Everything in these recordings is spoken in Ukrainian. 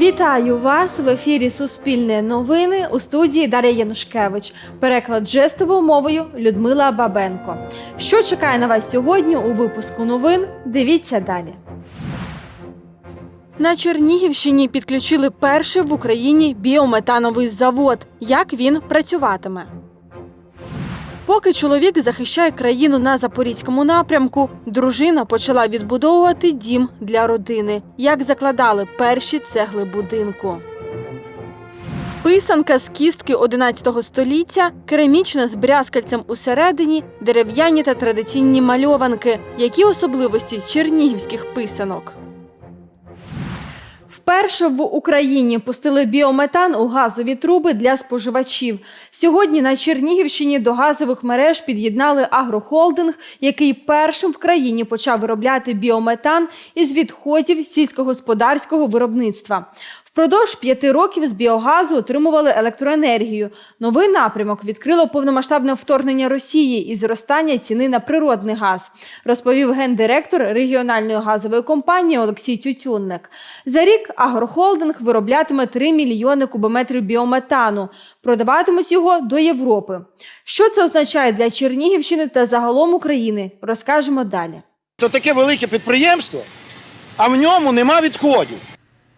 Вітаю вас в ефірі Суспільне новини у студії Дар'я Янушкевич. Переклад жестовою мовою Людмила Бабенко. Що чекає на вас сьогодні у випуску новин? Дивіться далі. На Чернігівщині підключили перший в Україні біометановий завод. Як він працюватиме? Поки чоловік захищає країну на запорізькому напрямку, дружина почала відбудовувати дім для родини, як закладали перші цегли будинку. Писанка з кістки 11 століття, керамічна з брязкальцем усередині, дерев'яні та традиційні мальованки. Які особливості чернігівських писанок? Вперше в Україні пустили біометан у газові труби для споживачів. Сьогодні на Чернігівщині до газових мереж під'єднали агрохолдинг, який першим в країні почав виробляти біометан із відходів сільськогосподарського виробництва. Впродовж п'яти років з біогазу отримували електроенергію. Новий напрямок відкрило повномасштабне вторгнення Росії і зростання ціни на природний газ, розповів гендиректор регіональної газової компанії Олексій Тютюнник. За рік агрохолдинг вироблятиме 3 мільйони кубометрів біометану, продаватимуть його до Європи. Що це означає для Чернігівщини та загалом України? Розкажемо далі. То таке велике підприємство, а в ньому нема відходів.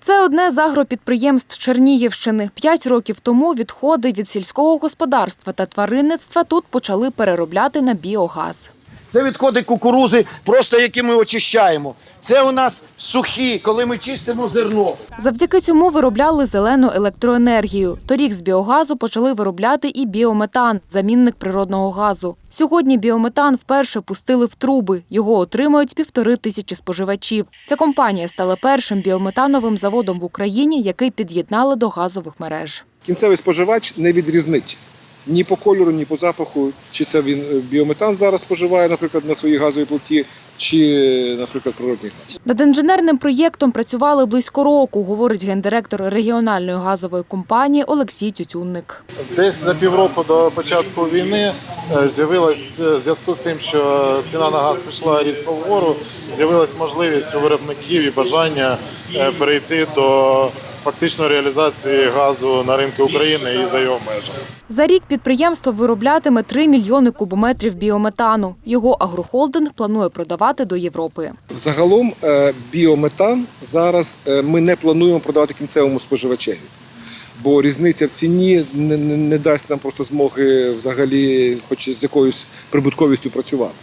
Це одне з агропідприємств Чернігівщини. П'ять років тому відходи від сільського господарства та тваринництва тут почали переробляти на біогаз. Це відходи кукурузи, просто які ми очищаємо. Це у нас сухі, коли ми чистимо зерно. Завдяки цьому виробляли зелену електроенергію. Торік з біогазу почали виробляти і біометан, замінник природного газу. Сьогодні біометан вперше пустили в труби. Його отримують півтори тисячі споживачів. Ця компанія стала першим біометановим заводом в Україні, який під'єднали до газових мереж. Кінцевий споживач не відрізнить ні по кольору, ні по запаху, чи це він е, біометан зараз споживає, наприклад, на своїй газовій плиті, чи, наприклад, природний газ. Над інженерним проєктом працювали близько року, говорить гендиректор регіональної газової компанії Олексій Тютюнник. Десь за півроку до початку війни е, з'явилась е, в зв'язку з тим, що ціна на газ пішла різко вгору. З'явилась можливість у виробників і бажання перейти до фактичної реалізації газу на ринку України і за його межами. За рік підприємство вироблятиме 3 мільйони кубометрів біометану. Його агрохолдинг планує продавати до Європи. Загалом е, біометан зараз е, ми не плануємо продавати кінцевому споживачеві. Бо різниця в ціні не, не, не дасть нам просто змоги взагалі, хоч з якоюсь прибутковістю працювати.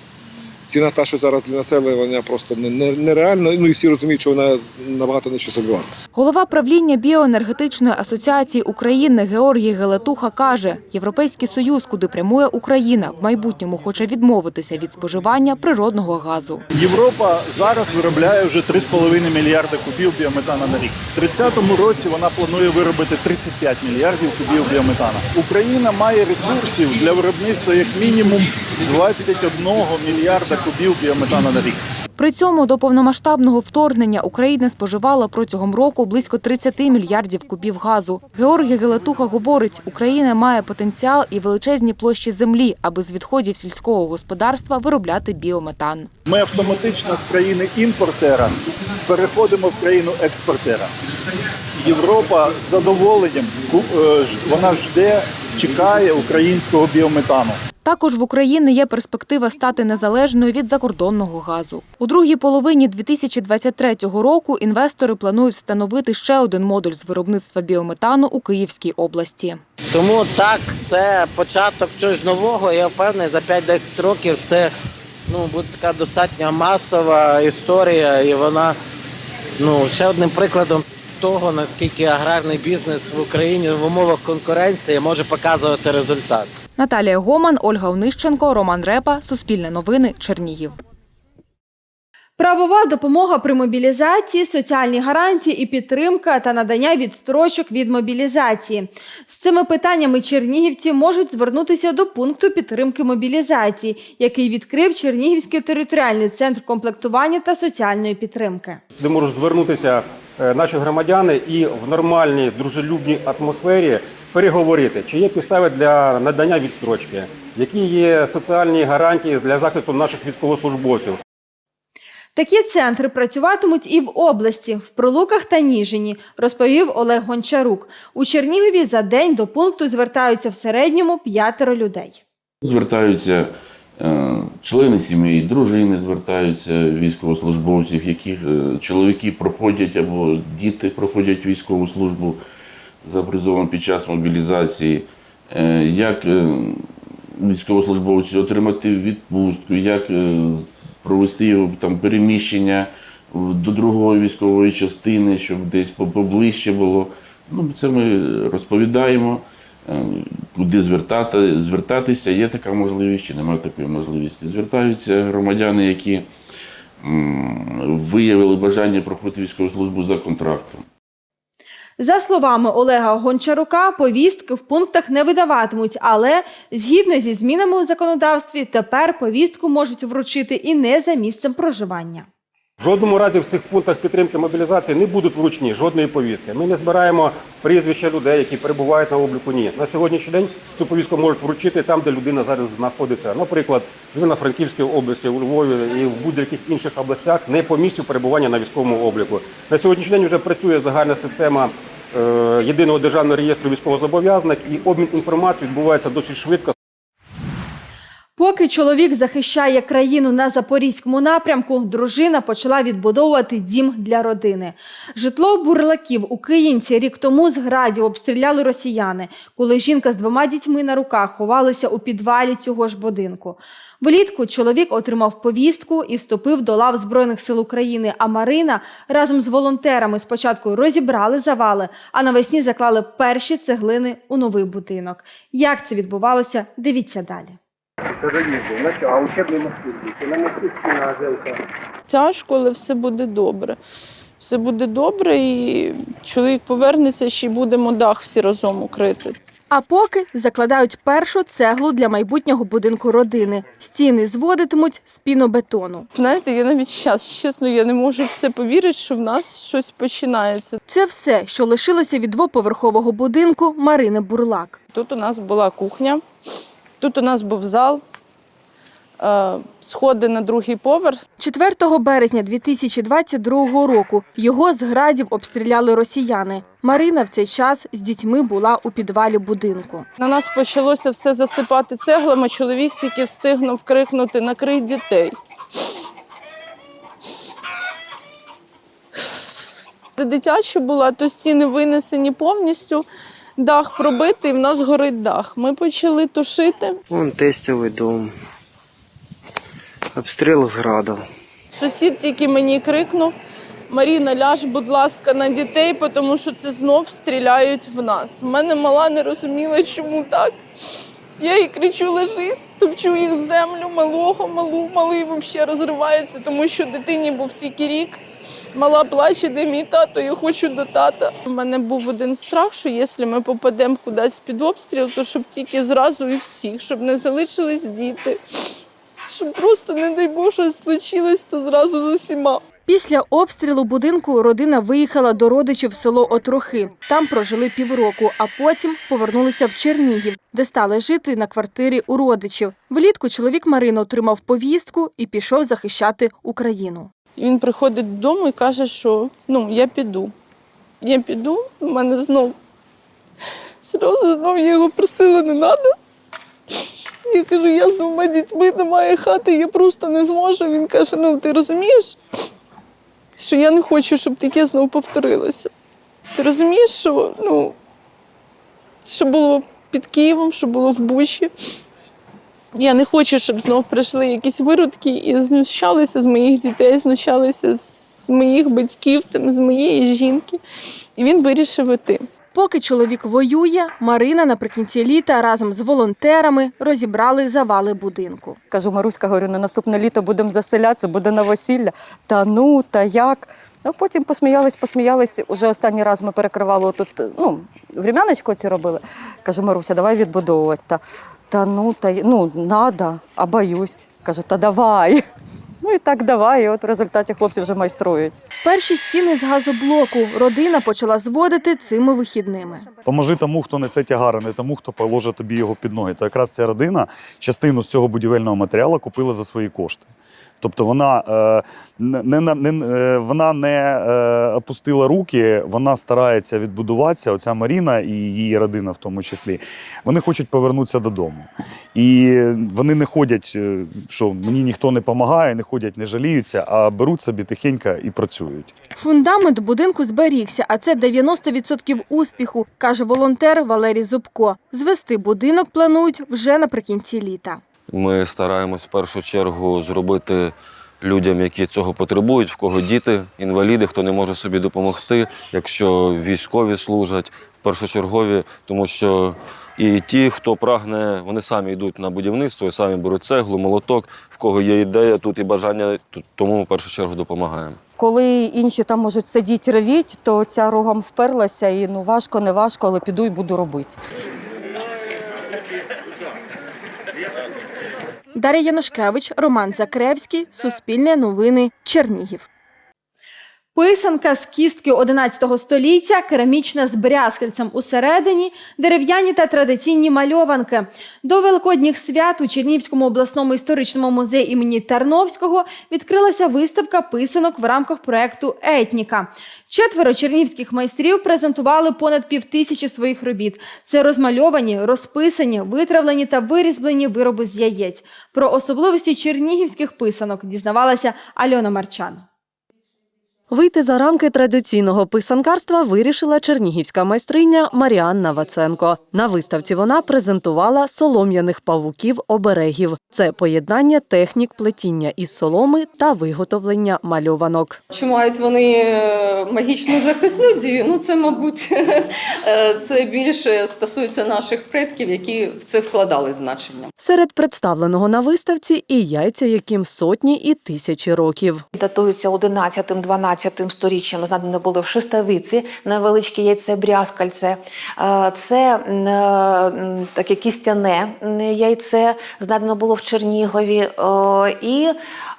Ціна та, що зараз для населення, просто не- не- нереальна. Ну і всі розуміють, що вона набагато нижче собівартості. Голова правління біоенергетичної асоціації України Георгій Гелетуха каже, Європейський Союз, куди прямує Україна, в майбутньому хоче відмовитися від споживання природного газу. Європа зараз виробляє вже 3,5 мільярда кубів біометана на рік. В 30-му році вона планує виробити 35 мільярдів кубів біометана. Україна має ресурсів для виробництва як мінімум 21 мільярда кубів біометана на рік. При цьому до повномасштабного вторгнення Україна споживала протягом року близько 30 мільярдів кубів газу. Георгій Гелетуха говорить, Україна має потенціал і величезні площі землі, аби з відходів сільського господарства виробляти біометан. Ми автоматично з країни імпортера переходимо в країну експортера. Європа з задоволенням е, вона жде, чекає українського біометану. Також в Україні є перспектива стати незалежною від закордонного газу. У другій половині 2023 року інвестори планують встановити ще один модуль з виробництва біометану у Київській області. Тому так, це початок чогось нового. Я впевнений, за 5-10 років це ну, буде така достатньо масова історія, і вона ну, ще одним прикладом того, наскільки аграрний бізнес в Україні в умовах конкуренції може показувати результат. Наталія Гоман, Ольга Онищенко, Роман Репа, Суспільне новини, Чернігів. Правова допомога при мобілізації, соціальні гарантії і підтримка та надання відстрочок від мобілізації. З цими питаннями чернігівці можуть звернутися до пункту підтримки мобілізації, який відкрив Чернігівський територіальний центр комплектування та соціальної підтримки. де можуть звернутися е, наші громадяни і в нормальній дружелюбній атмосфері переговорити, чи є підстави для надання відстрочки, які є соціальні гарантії для захисту наших військовослужбовців. Такі центри працюватимуть і в області, в Прилуках та Ніжині, розповів Олег Гончарук. У Чернігові за день до пункту звертаються в середньому п'ятеро людей. Звертаються е, члени сімей, дружини звертаються військовослужбовців, яких е, чоловіки проходять або діти проходять військову службу за призовом під час мобілізації. Е, Як е, військовослужбовці отримати відпустку, як е, провести його там переміщення до другої військової частини, щоб десь поближче було. Ну, це ми розповідаємо, куди звертати, звертатися. Є така можливість, чи немає такої можливості. Звертаються громадяни, які виявили бажання проходити військову службу за контрактом. За словами Олега Гончарука, повістки в пунктах не видаватимуть, але згідно зі змінами у законодавстві, тепер повістку можуть вручити і не за місцем проживання. В жодному разі в цих пунктах підтримки мобілізації не будуть вручні жодної повістки. Ми не збираємо прізвища людей, які перебувають на обліку. Ні, на сьогоднішній день цю повістку можуть вручити там, де людина зараз знаходиться. Наприклад, в Івано-Франківській області, у Львові і в будь-яких інших областях, не по місцю перебування на військовому обліку. На сьогоднішній день вже працює загальна система е, єдиного державного реєстру військовозобов'язаних, і обмін інформацією відбувається досить швидко. Поки чоловік захищає країну на запорізькому напрямку, дружина почала відбудовувати дім для родини. Житло бурлаків у Київці рік тому з градів обстріляли росіяни, коли жінка з двома дітьми на руках ховалася у підвалі цього ж будинку. Влітку чоловік отримав повістку і вступив до лав Збройних сил України. А Марина разом з волонтерами спочатку розібрали завали, а навесні заклали перші цеглини у новий будинок. Як це відбувалося? Дивіться далі. Тяжко, але все буде добре. Все буде добре, і чоловік повернеться, ще й будемо дах всі разом укрити. А поки закладають першу цеглу для майбутнього будинку родини. Стіни зводитимуть з пінобетону. Знаєте, я навіть зараз, чесно, я не можу в це повірити, що в нас щось починається. Це все, що лишилося від двоповерхового будинку Марини Бурлак. Тут у нас була кухня, тут у нас був зал, е, сходи на другий поверх. 4 березня 2022 року його з градів обстріляли росіяни. Марина в цей час з дітьми була у підвалі будинку. На нас почалося все засипати цеглами. Чоловік тільки встигнув крикнути накрий дітей. Дитяча була, то стіни винесені повністю, дах пробитий, в нас горить дах. Ми почали тушити. Вон тестовий дом. Обстріл з градом. Сусід тільки мені крикнув: Маріна, ляж, будь ласка, на дітей, тому що це знов стріляють в нас. В мене мала не розуміла, чому так. Я їй кричу, лежись, топчу їх в землю, малого, малу, малий взагалі розривається, тому що дитині був тільки рік. Мала плаче, де мій тато, я хочу до тата. У мене був один страх, що якщо ми попадемо кудись під обстріл, то щоб тільки зразу і всіх, щоб не залишились діти. Щоб просто, не дай Бог, щось случилось, то зразу з усіма. Після обстрілу будинку родина виїхала до родичів в село Отрохи. Там прожили півроку, а потім повернулися в Чернігів, де стали жити на квартирі у родичів. Влітку чоловік Марини отримав повістку і пішов захищати Україну. Він приходить додому і каже, що ну, я піду. Я піду, у мене знов сльози, знов я його просила, не треба. Я кажу, я з двома дітьми, немає хати, я просто не зможу. Він каже: ну ти розумієш, що я не хочу, щоб таке знову повторилося. Ти розумієш, що ну, що було під Києвом, що було в Бучі. Я не хочу, щоб знов прийшли якісь виродки і знущалися з моїх дітей, знущалися з моїх батьків, там, з моєї жінки. І він вирішив іти. Поки чоловік воює, Марина наприкінці літа разом з волонтерами розібрали завали будинку. Кажу, Маруська, говорю, на наступне літо будемо заселятися, буде новосілля. Та ну, та як. Ну, потім посміялись, посміялись. Уже останній раз ми перекривали тут, ну, врем'яночку ці робили. Кажу, Маруся, давай відбудовувати. Та, та ну, та, й- ну, надо, а боюсь. Кажу, та давай. Ну і так давай. І от в результаті хлопці вже майструють. Перші стіни з газоблоку родина почала зводити цими вихідними. Поможи тому, хто несе тягар, а не тому, хто положить тобі його під ноги. То якраз ця родина частину з цього будівельного матеріалу купила за свої кошти. Тобто вона е, не, не, е, вона не е, опустила руки, вона старається відбудуватися. Оця Маріна і її родина, в тому числі, вони хочуть повернутися додому. І вони не ходять, що мені ніхто не допомагає, не ходять, не жаліються, а беруть собі тихенько і працюють. Фундамент будинку зберігся, а це 90% успіху, каже волонтер Валерій Зубко. Звести будинок планують вже наприкінці літа. Ми стараємось в першу чергу зробити людям, які цього потребують, в кого діти, інваліди, хто не може собі допомогти, якщо військові служать, першочергові, тому що і ті, хто прагне, вони самі йдуть на будівництво, і самі беруть цеглу, молоток, в кого є ідея тут і бажання, тому в першу чергу допомагаємо. Коли інші там можуть сидіти ревіть, то ця рогом вперлася і ну важко, не важко, але піду і буду робити. Дар'я Янушкевич, Роман Закревський, Суспільне новини, Чернігів. Писанка з кістки 11 століття, керамічна з брязкальцем усередині, дерев'яні та традиційні мальованки. До великодніх свят у Чернігівському обласному історичному музеї імені Тарновського відкрилася виставка писанок в рамках проекту Етніка. Четверо чернігівських майстрів презентували понад півтисячі своїх робіт. Це розмальовані, розписані, витравлені та вирізблені вироби з яєць. Про особливості чернігівських писанок дізнавалася Альона Марчан. Вийти за рамки традиційного писанкарства вирішила чернігівська майстриня Маріанна Ваценко. На виставці вона презентувала солом'яних павуків оберегів. Це поєднання технік плетіння із соломи та виготовлення мальованок. Чи мають вони е, магічну захисну дію? Ну, це, мабуть, е, це більше стосується наших предків, які в це вкладали значення. Серед представленого на виставці і яйця, яким сотні і тисячі років. Датуються 11-12 сторіччям, знайдені були в шестовиці, невеличке яйце брязкальце. Е, Це е, таке кістяне яйце, знайдено було в Чернігові. Е, І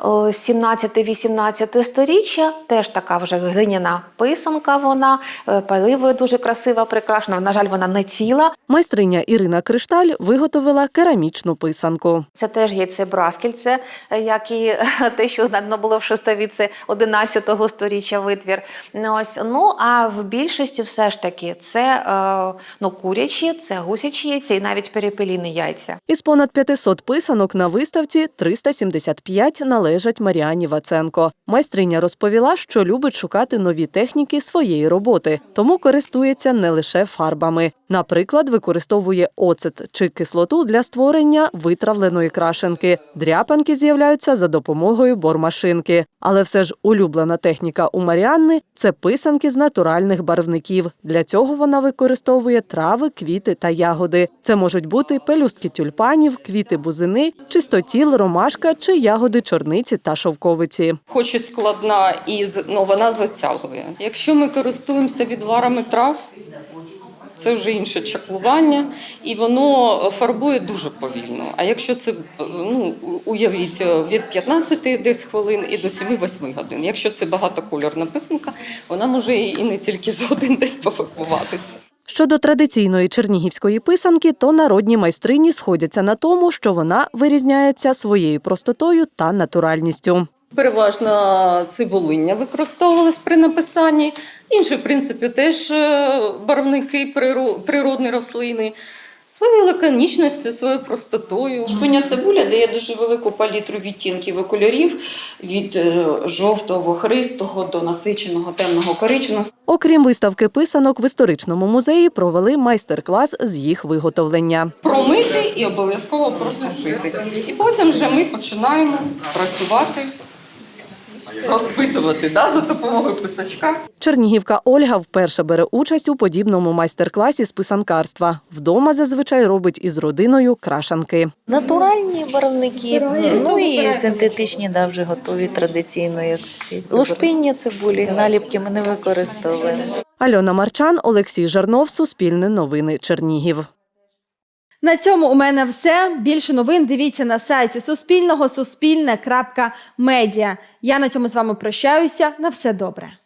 е, 17-18 сторіччя, теж така вже глиняна писанка, вона паливою дуже красиво прикрашена. На жаль, вона не ціла. Майстриня Ірина Кришталь виготовила керамічну писанку. Це теж яйце браскільце, як і те, що знайдено було в шестовіці 11 сторіччя витвір. Ну, Ось. Ну, а в більшості все ж таки це е, ну, курячі, це гусячі яйця і навіть перепеліні яйця. Із понад 500 писанок на виставці 375 належать Маріані Ваценко. Майстриня розповіла, що любить шукати нові техніки своєї роботи, тому користується не лише фарбами. Наприклад, використовує оцет чи кислоту для створення витравленої крашенки. Дряпанки з'являються за допомогою бормашинки. Але все ж улюблена техніка у Маріанни це писанки з натуральних барвників. Для цього вона використовує трави, квіти та ягоди. Це можуть бути пелюстки тюльпанів, квіти бузини, чистотіл, ромашка чи ягоди чорниці та шовковиці. Хоч і складна, із ну, вона затягує. Якщо ми користуємося відварами трав, це вже інше чаклування, і воно фарбує дуже повільно. А якщо це ну уявіть від 15 десь хвилин і до 7-8 годин. Якщо це багатокольорна писанка, вона може і не тільки за один день пофарбуватися. Щодо традиційної чернігівської писанки, то народні майстрині сходяться на тому, що вона вирізняється своєю простотою та натуральністю. Переважно цибулиння використовувалось при написанні. Інші, в принципі, теж е, барвники приро- природні рослини. Своєю лаконічністю, своєю простотою. Шпиня цибуля дає дуже велику палітру відтінків і кольорів від е, жовтого, христого до насиченого темного коричневого. Окрім виставки писанок, в історичному музеї провели майстер-клас з їх виготовлення. Промити і обов'язково просушити. І потім вже ми починаємо працювати, розписувати да, за допомогою писачка. Чернігівка Ольга вперше бере участь у подібному майстер-класі з писанкарства. Вдома зазвичай робить із родиною крашанки. Натуральні барвники, ну і синтетичні, да, вже готові традиційно, як всі. Лушпиння цибулі, наліпки ми не використовуємо. Альона Марчан, Олексій Жарнов, Суспільне новини, Чернігів. На цьому у мене все. Більше новин дивіться на сайті Суспільного Суспільне.Медіа. Я на цьому з вами прощаюся. На все добре.